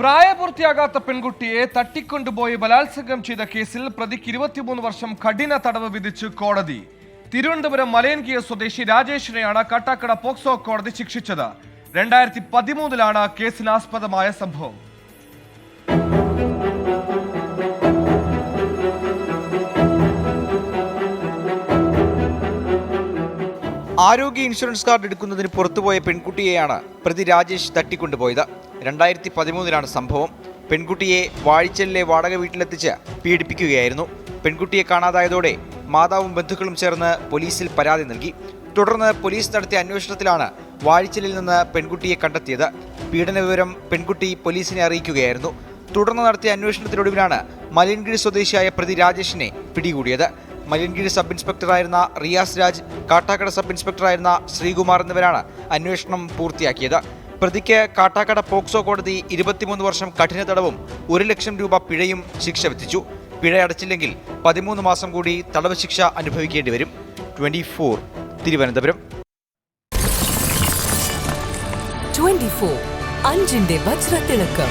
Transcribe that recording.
പ്രായപൂർത്തിയാകാത്ത പെൺകുട്ടിയെ തട്ടിക്കൊണ്ടുപോയി ബലാത്സംഗം ചെയ്ത കേസിൽ പ്രതിക്ക് ഇരുപത്തിമൂന്ന് വർഷം കഠിന തടവ് വിധിച്ച് കോടതി. തിരുവനന്തപുരം മലയൻകിയ സ്വദേശി രാജേഷിനെയാണ് കാട്ടാക്കട പോക്സോ കോടതി ശിക്ഷിച്ചത്. രണ്ടായിരത്തി പതിമൂന്നിലാണ് കേസിനാസ്പദമായ സംഭവം. ആരോഗ്യ ഇൻഷുറൻസ് കാർഡ് എടുക്കുന്നതിന് പുറത്തുപോയ പെൺകുട്ടിയെയാണ് പ്രതി രാജേഷ് തട്ടിക്കൊണ്ടുപോയത്. രണ്ടായിരത്തി പതിമൂന്നിലാണ് സംഭവം. പെൺകുട്ടിയെ വാഴിച്ചലിലെ വാടക വീട്ടിലെത്തിച്ച് പീഡിപ്പിക്കുകയായിരുന്നു. പെൺകുട്ടിയെ കാണാതായതോടെ മാതാവും ബന്ധുക്കളും ചേർന്ന് പോലീസിൽ പരാതി നൽകി. തുടർന്ന് പോലീസ് നടത്തിയ അന്വേഷണത്തിലാണ് വാഴിച്ചലിൽ നിന്ന് പെൺകുട്ടിയെ കണ്ടെത്തിയത്. പീഡന വിവരം പെൺകുട്ടി പോലീസിനെ അറിയിക്കുകയായിരുന്നു. തുടർന്ന് നടത്തിയ അന്വേഷണത്തിനൊടുവിലാണ് മലയൻകിഴി സ്വദേശിയായ പ്രതി രാജേഷിനെ പിടികൂടിയത്. മലയൻകിഴി സബ് ഇൻസ്പെക്ടറായിരുന്ന റിയാസ് രാജ് കാട്ടാക്കട സബ് ഇൻസ്പെക്ടറായിരുന്ന ശ്രീകുമാർ എന്നിവരാണ് അന്വേഷണം പൂർത്തിയാക്കിയത്. പ്രതിക്ക് കാട്ടാക്കട പോക്സോ കോടതി ഇരുപത്തിമൂന്ന് വർഷം കഠിന തടവും ഒരു ലക്ഷം രൂപ പിഴയും ശിക്ഷ വിധിച്ചു. പിഴ അടച്ചില്ലെങ്കിൽ പതിമൂന്ന് മാസം കൂടി തടവ് ശിക്ഷ അനുഭവിക്കേണ്ടി വരും. Twenty four Thiruvananthapuram. 24 അഞ്ചിന്റെ വജ്രത്തിളക്കം.